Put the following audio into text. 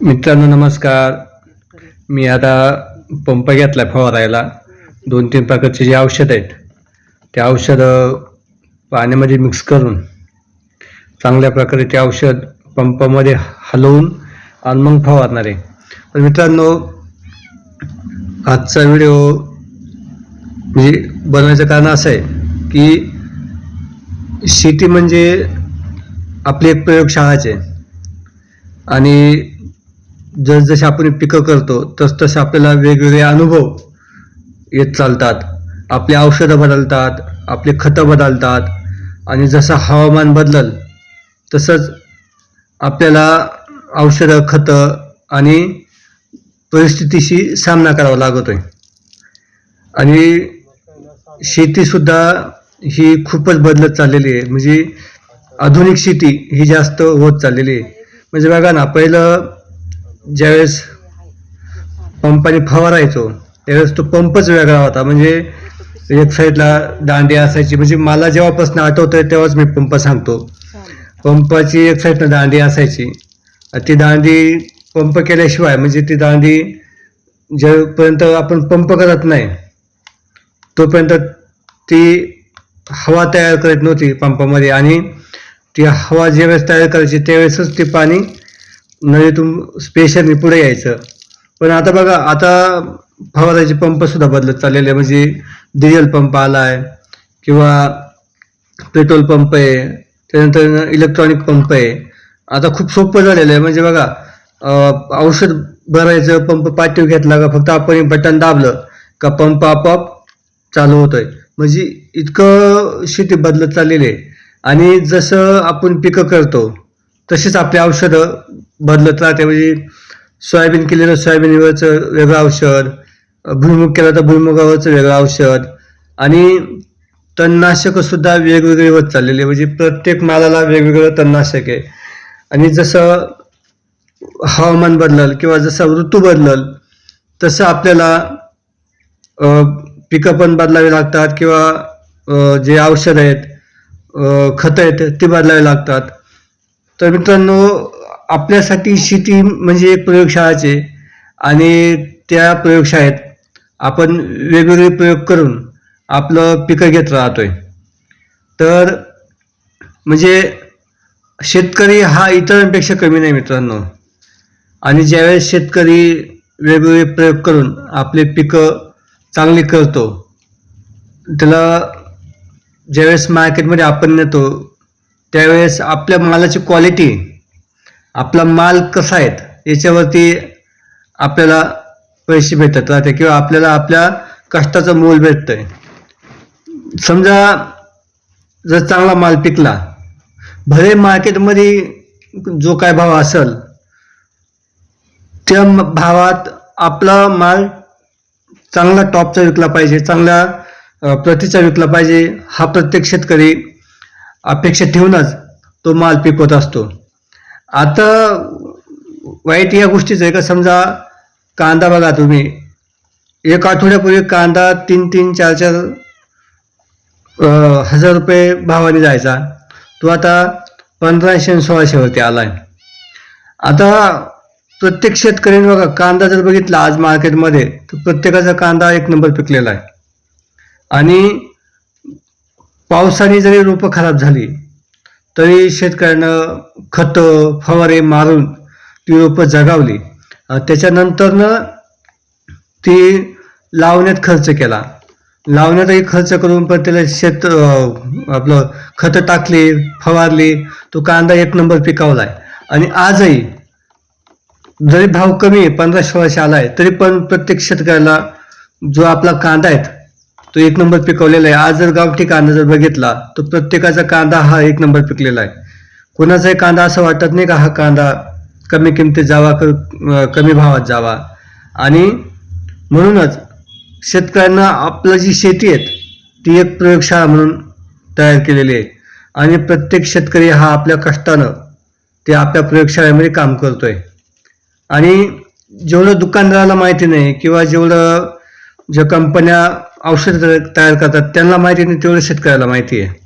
मित्रांनो नमस्कार. मी आता पंप घेतला फवारायला. दोन तीन प्रकारचे जे औषध आहेत ते औषधं पाण्यामध्ये मिक्स करून चांगल्या प्रकारे ते औषध पंपामध्ये हलवून आणि मग फवारणार आहे. तर मित्रांनो आजचा व्हिडिओ म्हणजे बनवायचं कारण असं आहे की शेती म्हणजे आपली एक प्रयोगशाळाच आहे. आणि जसजसे आपण पिकं करतो तसतसे आपल्याला वेगवेगळे अनुभव येत चालतात. आपली औषधं बदलतात आपली खतं बदलतात आणि जसं हवामान बदलल तसंच आपल्याला औषधं खतं आणि परिस्थितीशी सामना करावा लागतोय. आणि शेतीसुद्धा ही खूपच बदलत चाललेली आहे. म्हणजे आधुनिक शेती ही जास्त होत चाललेली आहे. म्हणजे बघा ना पहिलं ज्यावेळेस पंपाने फवारायचो त्यावेळेस तो पंपच वेगळा होता. म्हणजे एक साईडला दांडी असायची. म्हणजे मला जेव्हापासून आठवतंय तेव्हाच मी पंप सांगतो. पंपाची एक साईडनं दांडी असायची. ती दांडी पंप केल्याशिवाय म्हणजे ती दांडी जेपर्यंत आपण पंप करत नाही तोपर्यंत ती हवा तयार करत नव्हती पंपामध्ये. आणि ती हवा ज्यावेळेस तयार करायची त्यावेळेसच ते पाणी नळीतून स्पेशलने पुढे यायचं. पण आता बघा आता फवाराचे पंप सुद्धा बदलत चाललेले आहे म्हणजे डिझेल पंप आला आहे किंवा पेट्रोल पंप आहे त्यानंतर इलेक्ट्रॉनिक पंप आहे. आता खूप सोपं झालेलं आहे. म्हणजे बघा औषध भरायचं पंप पाठीव घेतला का फक्त आपण बटन दाबलं का पंप आपोआप चालू होतोय. म्हणजे इतकं शेती बदलत चाललेली आहे. आणि जसं आपण पिकं करतो तसेच आपली औषधं बदलत राहते. म्हणजे सोयाबीन केलेलं सोयाबीनवरचं वेगळं औषध भुईमुग केलं तर भुईमुगावरचं वेगळं औषध आणि तणनाशकंसुद्धा वेगवेगळे होत चाललेले. आहे म्हणजे प्रत्येक मालाला वेगवेगळं तणनाशक आहे. आणि जसं हवामान बदलल किंवा जसं ऋतू बदलल तसं आपल्याला पिकं पण बदलावी लागतात किंवा जे औषध आहेत खतं आहेत ती बदलावी लागतात. तर मित्रांनो आपल्यासाठी शेती म्हणजे एक प्रयोगशाळाच आहे आणि त्या प्रयोगशाळेत आपण वेगवेगळे प्रयोग करून आपलं पिकं घेत राहतोय. तर म्हणजे शेतकरी हा इतरांपेक्षा कमी नाही मित्रांनो. आणि ज्यावेळेस शेतकरी वेगवेगळे प्रयोग करून आपले पिकं चांगली करतो त्याला ज्यावेळेस मार्केटमध्ये आपण नेतो त्यावेळेस आपल्या मालाची क्वालिटी आपला माल कसा आहे? याच्यावरती आपल्याला पैसे भेटत राहते किंवा आपल्याला आपल्या कष्टाचं मोल भेटतंय. समजा जर चांगला माल पिकला भले मार्केटमध्ये जो काय भाव असेल त्या भावात आपला माल चांगला टॉपचा विकला पाहिजे चांगल्या प्रतीचा विकला पाहिजे हा प्रत्येक शेतकरी अपेक्षा ठेवूनच तो माल पिकवत असतो. आता वाईट या गोष्टीचं आहे का? समजा कांदा बघा तुम्ही. एक आठवड्यापूर्वी कांदा तीन तीन चार चार हजार रुपये भावाने जायचा. तो आता पंधराशे आणि सोळाशेवरती आहे आता प्रत्येक शेतकऱ्याने बघा कांदा जर बघितला आज मार्केटमध्ये तर प्रत्येकाचा कांदा एक नंबर पिकलेला आहे. आणि पावसाने जरी रोपं खराब झाली तरी शेतकऱ्यानं खतं फवारे मारून ती रोपं जगावली. त्याच्यानंतरनं ती लावण्यात खर्च केला. लावण्यातही खर्च करून पण त्याला शेत आपलं खतं टाकली फवारली. तो कांदा एक नंबर पिकावलाय. आणि आजही जरी भाव कमी आहे पंधरा सोळाशे आलाय तरी पण प्रत्येक शेतकऱ्याला जो आपला कांदा आहे तो एक नंबर पिकवलेला आहे. आज जर गावठी कांदा जर बघितला तर प्रत्येकाचा कांदा हा एक नंबर पिकलेला आहे. कोणाचाही कांदा असं वाटत नाही का हा कांदा कमी किमतीत जावा कमी भावात जावा. आणि म्हणूनच शेतकऱ्यांना आपलं जी शेती आहे ती एक प्रयोगशाळा म्हणून तयार केलेली आहे. आणि प्रत्येक शेतकरी हा आपल्या कष्टानं ते आपल्या प्रयोगशाळेमध्ये काम करतोय. आणि जेवढं दुकानदाराला माहिती नाही किंवा जेवढं ज्या कंपन्या औषध तयार करतात. त्यांना माहिती नाही तेवढं शेतकऱ्याला माहिती आहे.